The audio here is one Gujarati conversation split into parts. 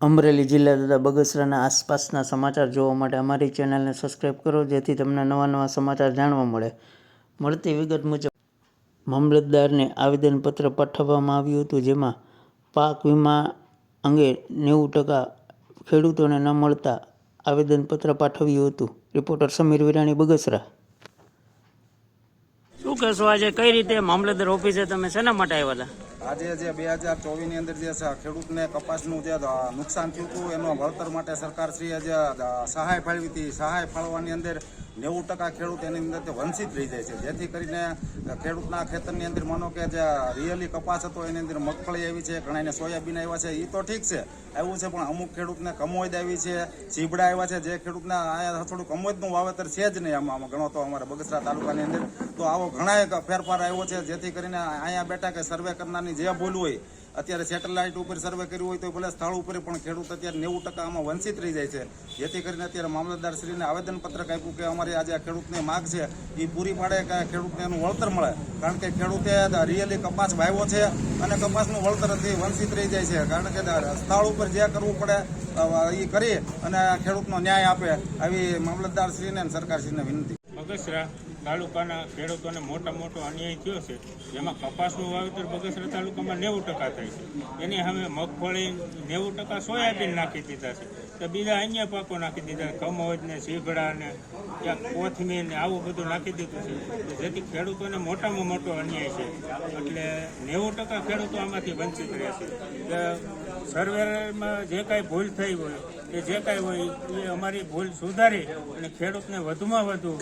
અમરેલી જિલ્લા તથા બગસરાના આસપાસના સમાચાર જોવા માટે અમારી ચેનલને સબસ્ક્રાઈબ કરો, જેથી તમને નવા નવા સમાચાર જાણવા મળે. મળતી વિગત મુજબ, મામલતદારને આવેદનપત્ર પાઠવવામાં આવ્યું હતું, જેમાં પાક વીમા અંગે નેવું ટકા ખેડૂતોને ન મળતા આવેદનપત્ર પાઠવ્યું હતું. રિપોર્ટર સમીર વિરાણી, બગસરા. શું કહેશો આજે? કઈ રીતે મામલતદાર ઓફિસે તમે શેના માટે આવ્યા હતા? આજે જે બે હજાર ચોવીસની અંદર જે ખેડૂતને કપાસનું જે નુકસાન થયું હતું, એનો વળતર માટે સરકારશ્રીએ જે સહાય ફાળવી હતી. સહાય ફાળવાની અંદર નેવું ટકા ખેડૂત એની અંદર વંચિત રહી જાય છે. જેથી કરીને ખેડૂતના ખેતરની અંદર માનો કે જે રિયલી કપાસ હતો, એની અંદર મગફળી આવી છે ઘણાને સોયાબીન આવ્યા છે એ તો ઠીક છે. આવ્યું છે, પણ અમુક ખેડૂતને કમોદ આવી છે, ચીબડા આવ્યા છે, જે ખેડૂતને અહીંયા થોડું કમોદનું વાવેતર છે જ નહીં આમાં. ઘણો તો અમારા બગસરા તાલુકાની અંદર. તો આવો ઘણા ફેરફાર આવ્યો છે, જેથી કરીને અહીંયા બેઠા કે સર્વે કરનારની જે ભૂલ હોય અત્યારે સેટેલાઇટ ઉપર સર્વે કર્યું હોય તો ભલે સ્થળ ઉપર પણ ખેડૂત અત્યારે નેવું ટકા આમાં વંચિત રહી જાય છે. જેથી કરીને અત્યારે મામલતદારશ્રીને આવેદનપત્રક આપ્યું કે અમારી આજે આ ખેડૂતની માગ છે. એ પૂરી પાડે કે ખેડૂતને એનું વળતર મળે. કારણ કે ખેડૂતે રિયલી કપાસ વાવ્યો છે અને કપાસનું વળતરથી વંચિત રહી જાય છે. કારણ કે સ્થળ ઉપર જે કરવું પડે એ કરી અને ખેડૂતનો ન્યાય આપે. આવી મામલતદાર શ્રીને અને સરકારશ્રીને વિનંતી. તાલુકાના ખેડૂતોને મોટા મોટો અન્યાય થયો છે. જેમાં કપાસનું વાવેતર બગસરા તાલુકામાં નેવું ટકા થાય છે. એની સામે મગફળી નેવું ટકા સોયાબીન નાખી દીધા છે. તો બીજા અન્ય પાકો નાખી દીધા કમોજ ને સીભડા ને ક્યાંક કોથમીર ને આવું બધું નાખી દીધું છે. જેથી ખેડૂતોને મોટામાં મોટો અન્યાય છે. એટલે નેવું ટકા ખેડૂતો આમાંથી વંચિત રહેશે છે. સર્વેમાં જે કાંઈ ભૂલ થઈ હોય કે જે કાંઈ હોય, એ અમારી ભૂલ સુધારી અને ખેડૂતને વધુમાં વધુ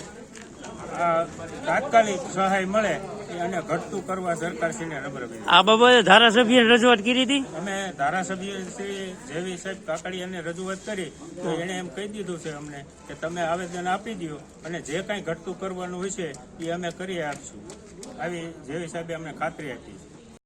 તાત્કાલિક સહાય મળે અને ઘટતું કરવા સરકારશ્રીને નમ્ર આ બાબતે ધારાસભ્ય રજૂઆત કરી હતી? અમે ધારાસભ્ય શ્રી જેવી સાહેબ કાકડિયાને રજૂઆત કરી તો એણે એમ કહી દીધું છે અમને કે તમે આવેદન આપી દો અને જે કાંઈ ઘટતું કરવાનું હોય છે એ અમે કરી આપશું. આવી જેવી સાહેબે અમને ખાતરી આપી છે.